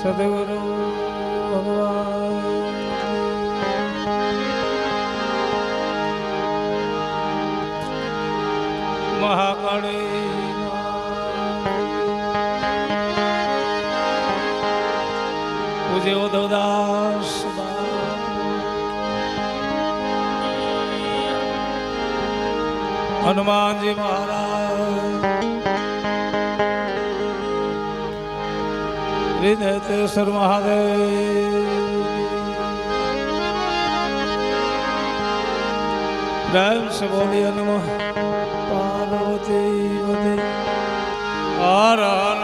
સદગુરુ ભગવાન. મહાકાળી પૂજ્ય ઉદ્ધવદાસ હનુમાનજી મહારાજ. ત્રિનેતેશ્વર મહાદેવ રામ સબોલિયા નમ પાર્વતી હર હર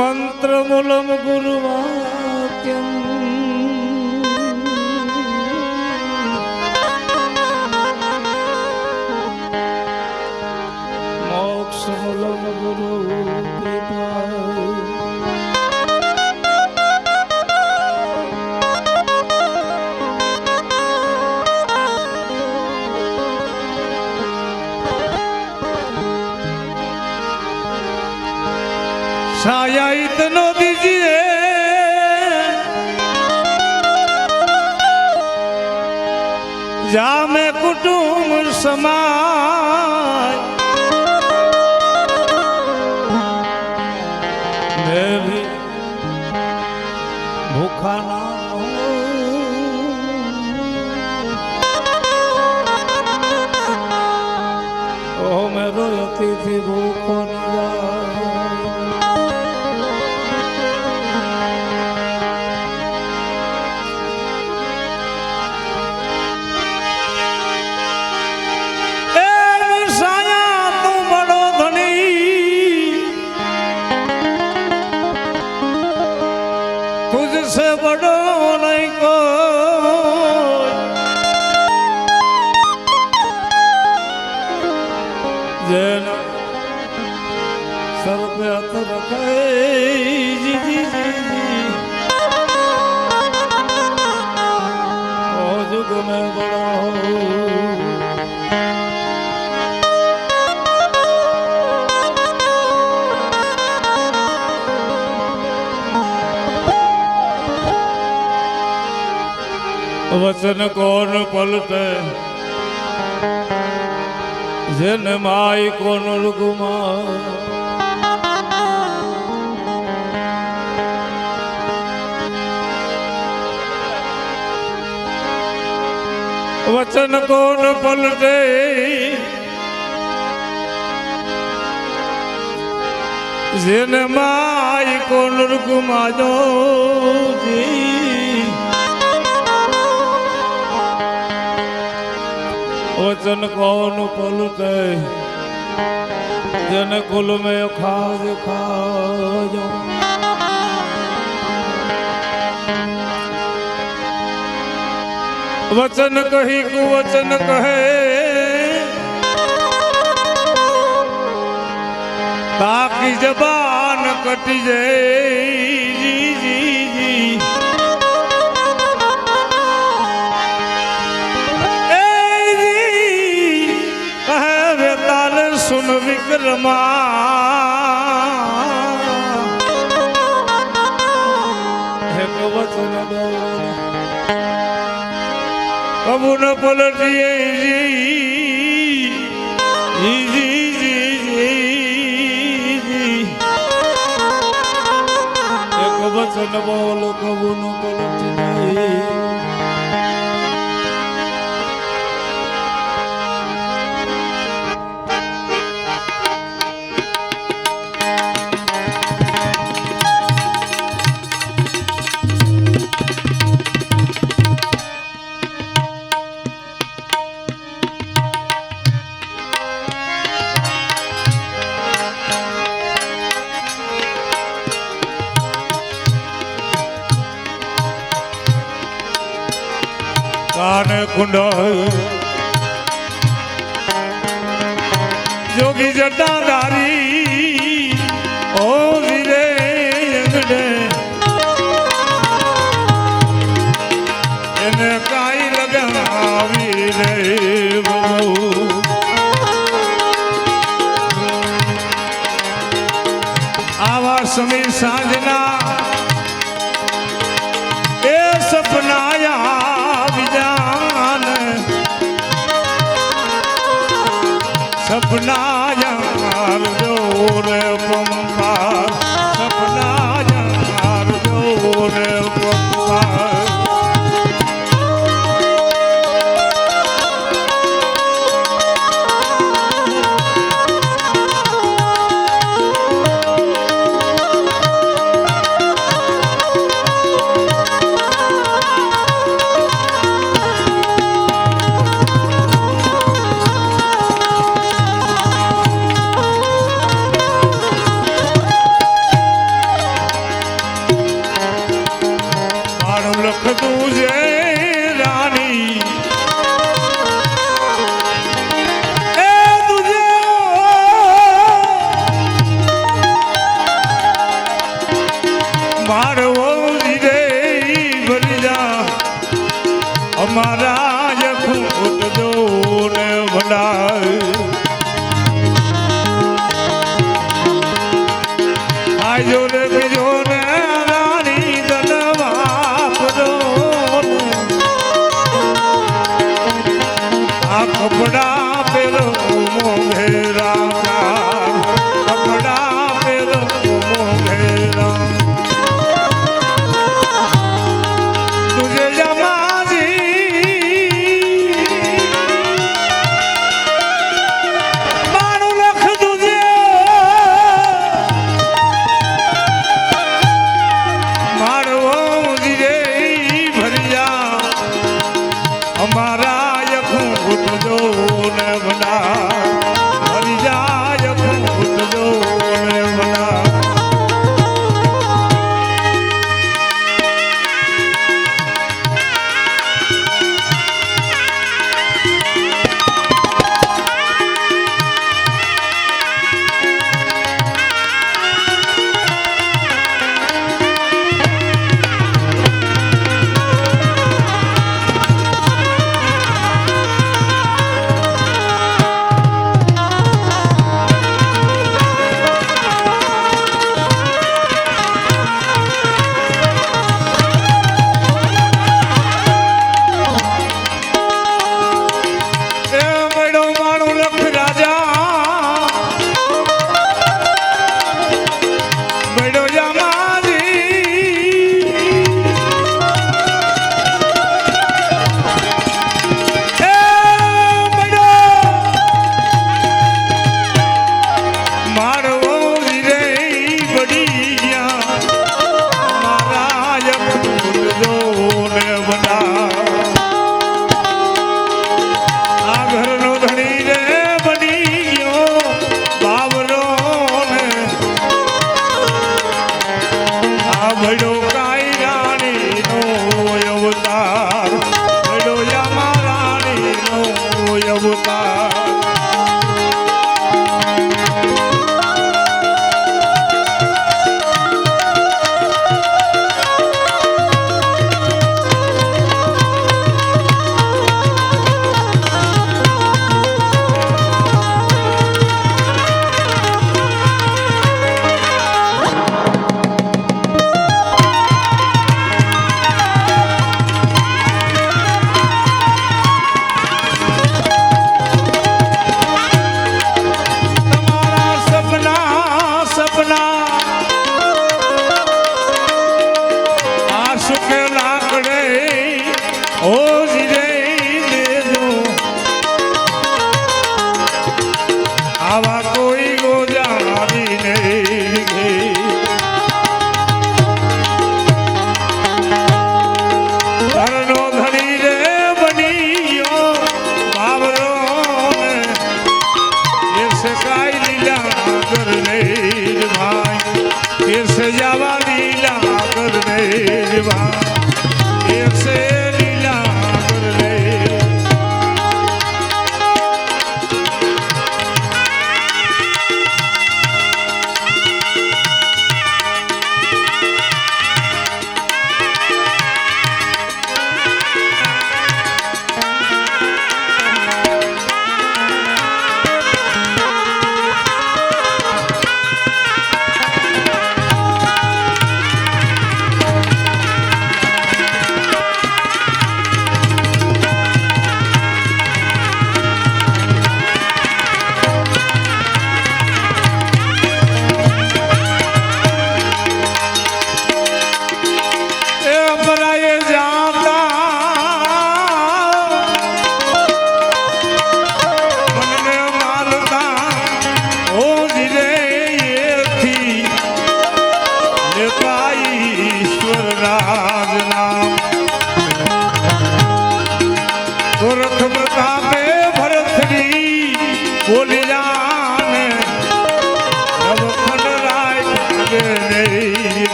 મંત્ર મૂલમ ગુરુ કુટુંબ સમાય ભૂખાના. ઓ મેરો અતિથિ ભૂખો ન વચન કોણ પલટે? જેન માય કોણ રૂગમાં? વચન કોણ પલટે? જેને માય કોણ રૂગમાં જો જી વચન કौन પલટે? જેને કુલ મેં ખાજ ખાજો. વચન કહી કુવચન કહે. તાકી જબાન કટી જાય સુન વિક્રમા. વચન কাশ্মীর সাজনা